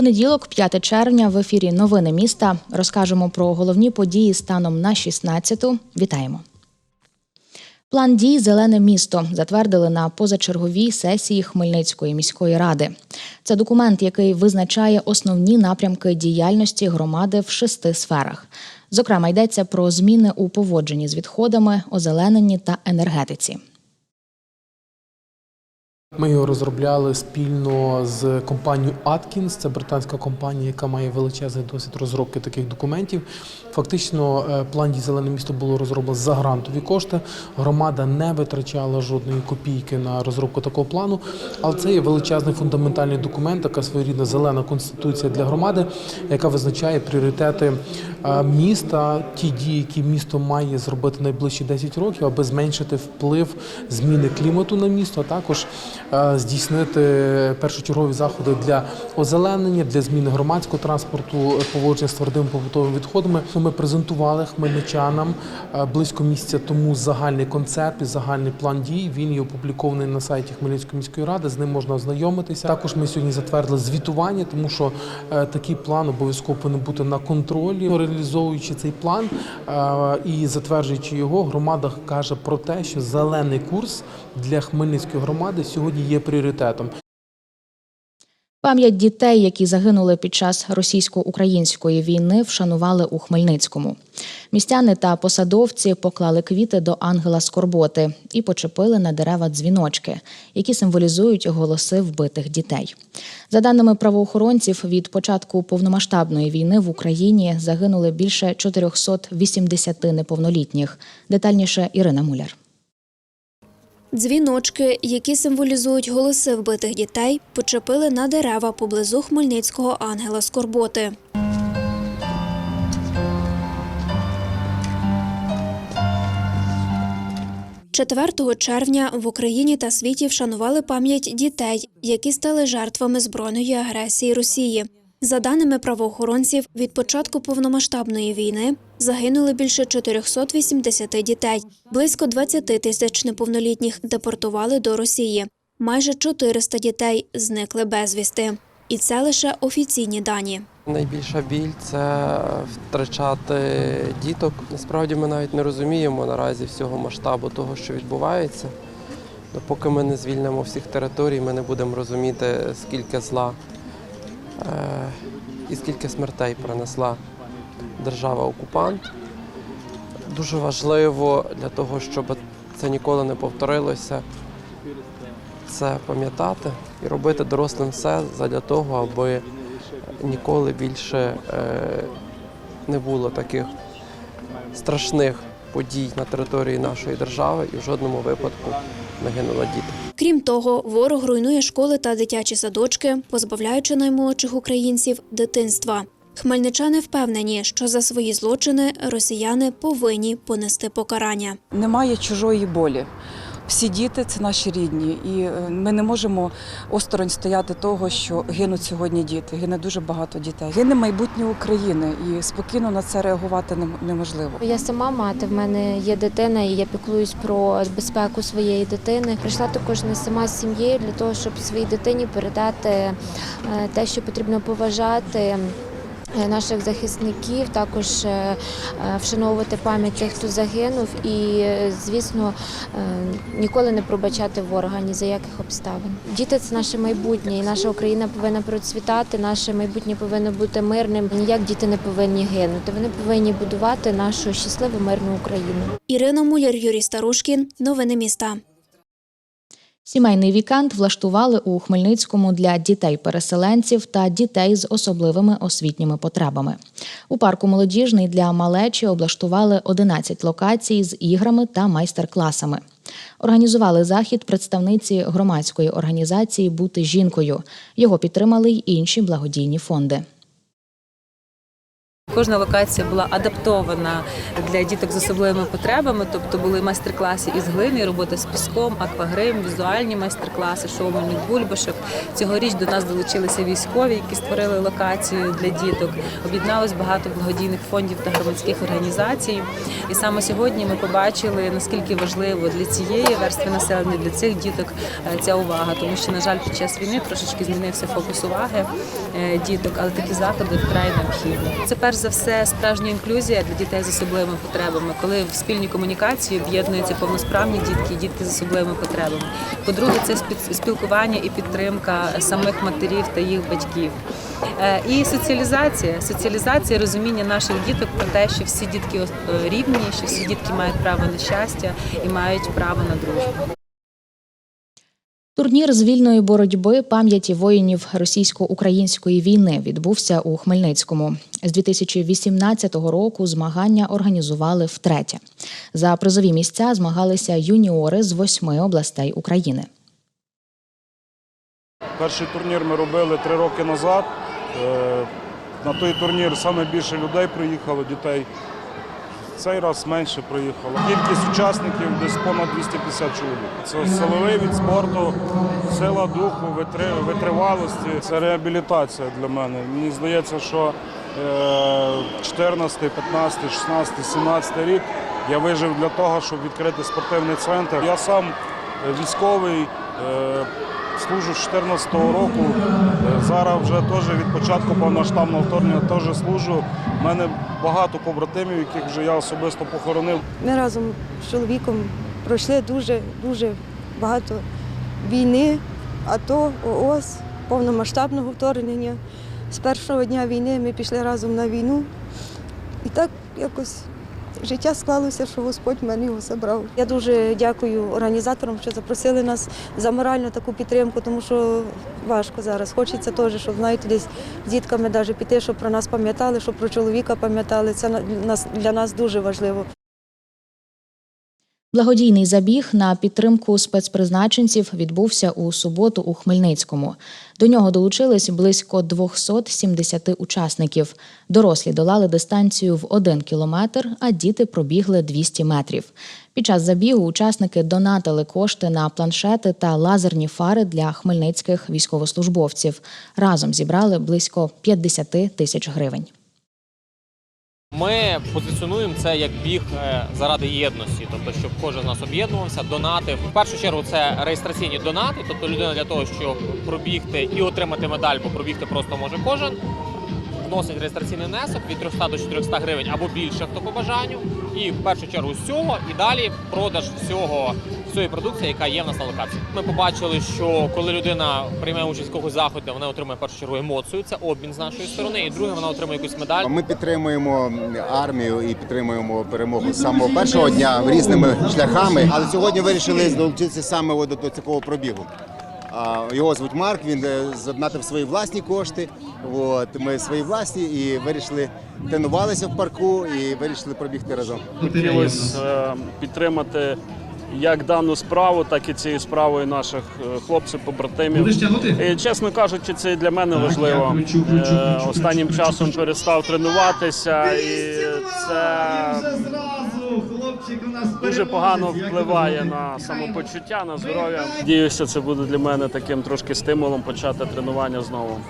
Понеділок, 5 червня, в ефірі Новини міста розкажемо про головні події станом на 16-ту. Вітаємо. План дій Зелене місто затвердили на позачерговій сесії Хмельницької міської ради. Це документ, який визначає основні напрямки діяльності громади в шести сферах. Зокрема, йдеться про зміни у поводженні з відходами, озелененні та енергетиці. Ми його розробляли спільно з компанією Atkins, це британська компанія, яка має величезний досвід розробки таких документів. Фактично, е, план «Дій зелене місто було розроблено за грантові кошти. Громада не витрачала жодної копійки на розробку такого плану. Але це є величезний фундаментальний документ, така своєрідна зелена конституція для громади, яка визначає пріоритети е, міста, ті дії, які місто має зробити найближчі 10 років, аби зменшити вплив зміни клімату на місто, а також здійснити першочергові заходи для озеленення, для зміни громадського транспорту, е, поводження з твердими побутовими відходами. Ми презентували хмельничанам е, близько місяця тому загальний концепт і загальний план дій. Він є опублікований на сайті Хмельницької міської ради. З ним можна ознайомитися. Також ми сьогодні затвердили звітування, тому що е, такий план обов'язково повинен бути на контролі. Реалізовуючи цей план е, і затверджуючи його, громада каже про те, що зелений курс для Хмельницької громади сьогодні є пріоритетом. Пам'ять дітей, які загинули під час російсько-української війни, вшанували у Хмельницькому. Містяни та посадовці поклали квіти до ангела скорботи і почепили на дерева дзвіночки, які символізують голоси вбитих дітей. За даними правоохоронців, від початку повномасштабної війни в Україні загинули більше 480 неповнолітніх. Детальніше Ірина Муляр. Дзвіночки, які символізують голоси вбитих дітей, почепили на дерева поблизу Хмельницького ангела Скорботи. Четвертого червня в Україні та світі вшанували пам'ять дітей, які стали жертвами збройної агресії Росії. За даними правоохоронців, від початку повномасштабної війни загинули більше 480 дітей, близько 20 тисяч неповнолітніх депортували до Росії. Майже 400 дітей зникли безвісти. І це лише офіційні дані. Найбільша біль це втрачати діток. Насправді ми навіть не розуміємо наразі всього масштабу того, що відбувається. Допоки ми не звільнимо всіх територій, ми не будемо розуміти, скільки зла і скільки смертей принесла держава-окупант. Дуже важливо для того, щоб це ніколи не повторилося, це пам'ятати і робити дорослим все для того, аби ніколи більше е, не було таких страшних подій на території нашої держави і в жодному випадку не гинули діти. Крім того, ворог руйнує школи та дитячі садочки, позбавляючи наймолодших українців дитинства. Хмельничани впевнені, що за свої злочини росіяни повинні понести покарання. Немає чужої болі. Всі діти це наші рідні, і е, ми не можемо осторонь стояти того, що гинуть сьогодні діти. Гине дуже багато дітей. Гине майбутнє України, і спокійно на це реагувати неможливо. Я сама мати, в мене є дитина, і я піклуюсь про безпеку своєї дитини. Прийшла також не сама з сім'єю для того, щоб своїй дитині передати е, те, що потрібно поважати. Наших захисників також е, е, вшановувати пам'ять тих, хто загинув, і звісно е, ніколи не пробачати ворога ні за яких обставин. Діти це наше майбутнє, і наша Україна повинна процвітати. Наше майбутнє повинно бути мирним. Ніяк діти не повинні гинути. Вони повинні будувати нашу щасливу мирну Україну. Ірина Муляр, Юрій Старушкін. Новини міста. Сімейний вікенд влаштували у Хмельницькому для дітей-переселенців та дітей з особливими освітніми потребами. У парку молодіжний для малечі облаштували 11 локацій з іграми та майстер-класами. Організували захід представниці громадської організації Бути жінкою. Його підтримали й інші благодійні фонди. Кожна локація була адаптована для діток з особливими потребами, тобто були майстер-класи із глини, робота з піском, аквагрим, візуальні майстер-класи, шоу «Мамі бульбашок. Цьогоріч до нас долучилися військові, які створили локацію для діток. Об'єдналось багато благодійних фондів та громадських організацій. І саме сьогодні ми побачили наскільки важливо для цієї верстви населення, для цих діток е, ця увага, тому що на жаль, під час війни трошечки змінився фокус уваги е, діток, але такі заходи вкрай необхідні. Це перш за все справжня інклюзія для дітей з особливими потребами, коли в спільній комунікації об'єднуються повносправні дітки і дітки з особливими потребами. По-друге, це спі- спілкування і підтримка самих матерів та їх батьків. Е, І соціалізація, соціалізація, розуміння наших діток про те, що всі дітки е, рівні, що всі дітки мають право на щастя і мають право на дружбу. Турнір з вільної боротьби пам'яті воїнів російсько-української війни відбувся у Хмельницькому. З 2018 року змагання організували втретє. За призові місця змагалися юніори з восьми областей України. Перший турнір ми робили три роки назад. Е, На той турнір саме більше людей приїхало, дітей. Цей раз менше приїхало. Кількість учасників десь понад 250 чоловік. Це силовий від спорту, сила духу, витривалості. Це реабілітація для мене. Мені здається, що е, 14, 15, 16, 17 рік я вижив для того, щоб відкрити спортивний центр. Я сам е, військовий. Служу з 2014 року. Е, Зараз вже теж від початку повноштабного вторгнення теж служу. У мене багато побратимів, яких вже я особисто похоронив. Ми разом з чоловіком пройшли дуже дуже багато війни, АТО, ООС, повномасштабного вторгнення. З першого дня війни ми пішли разом на війну. І так якось життя склалося, що Господь мене його забрав. Я дуже дякую організаторам, що запросили нас за моральну таку підтримку, тому що важко зараз. Хочеться теж, щоб знаєте, десь дітками навіть піти, щоб про нас пам'ятали, щоб про чоловіка пам'ятали. Це для нас дуже важливо. Благодійний забіг на підтримку спецпризначенців відбувся у суботу у Хмельницькому. До нього долучились близько 270 учасників. Дорослі долали дистанцію в 1 кілометр, а діти пробігли 200 метрів. Під час забігу учасники донатили кошти на планшети та лазерні фари для хмельницьких військовослужбовців. Разом зібрали близько 50 тисяч гривень. Ми позиціонуємо це як біг е, заради єдності, тобто щоб кожен з нас об'єднувався, донатив. В першу чергу це реєстраційні донати, тобто людина для того, щоб пробігти і отримати медаль, бо пробігти просто може кожен. Вносить реєстраційний внесок від 300 до 400 гривень або більше, хто по бажанню. І в першу чергу з цього і далі продаж всього всієї продукції, яка є в нас на локації. Ми побачили, що коли людина приймає участь в якогось заході, вона отримує в першу чергу емоцію, це обмін з нашої сторони, і друге, вона отримує якусь медаль. Ми підтримуємо армію і підтримуємо перемогу з самого першого дня різними шляхами. Але сьогодні вирішили долучитися саме от до такого пробігу. Його звуть Марк. Він е, задонатив свої власні кошти. От ми свої власні і вирішили тренувалися в парку і вирішили пробігти разом. Хотілося е, підтримати як дану справу, так і цією справою наших е, хлопців, побратимів. І, чесно кажучи, це і для мене важливо. Е, Останнім часом перестав тренуватися, і це дуже погано впливає на самопочуття, на здоров'я. Надіюся, це буде для мене таким трошки стимулом почати тренування знову.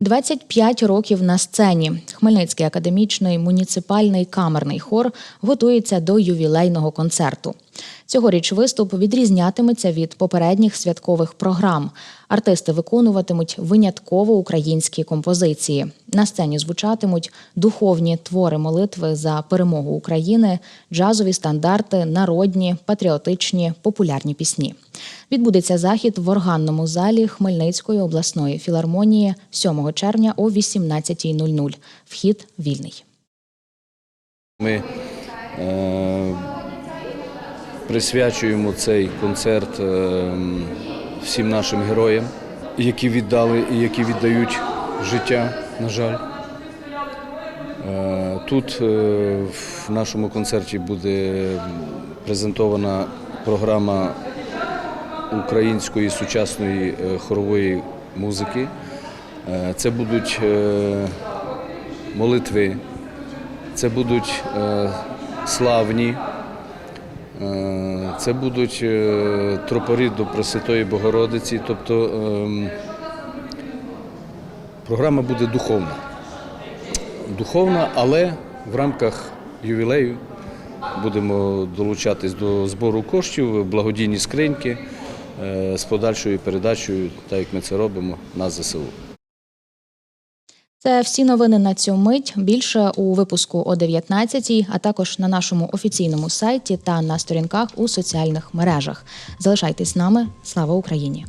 25 років на сцені. Хмельницький академічний муніципальний камерний хор готується до ювілейного концерту. Цьогоріч виступ відрізнятиметься від попередніх святкових програм. Артисти виконуватимуть винятково українські композиції. На сцені звучатимуть духовні твори молитви за перемогу України, джазові стандарти, народні, патріотичні, популярні пісні. Відбудеться захід в органному залі Хмельницької обласної філармонії 7 червня о 18.00. Вхід вільний. Ми е, присвячуємо цей концерт е, всім нашим героям, які віддали і які віддають життя, на жаль. Е, тут е, в нашому концерті буде презентована програма української сучасної е, хорової музики. Це будуть молитви, це будуть славні, це будуть е, тропарі до Пресвятої Богородиці. Тобто ем, програма буде духовна. Духовна, але в рамках ювілею будемо долучатись до збору коштів, благодійні скриньки е, з подальшою передачею, так як ми це робимо, на ЗСУ. Це всі новини на цю мить. Більше у випуску о 19 а також на нашому офіційному сайті та на сторінках у соціальних мережах. Залишайтесь з нами. Слава Україні!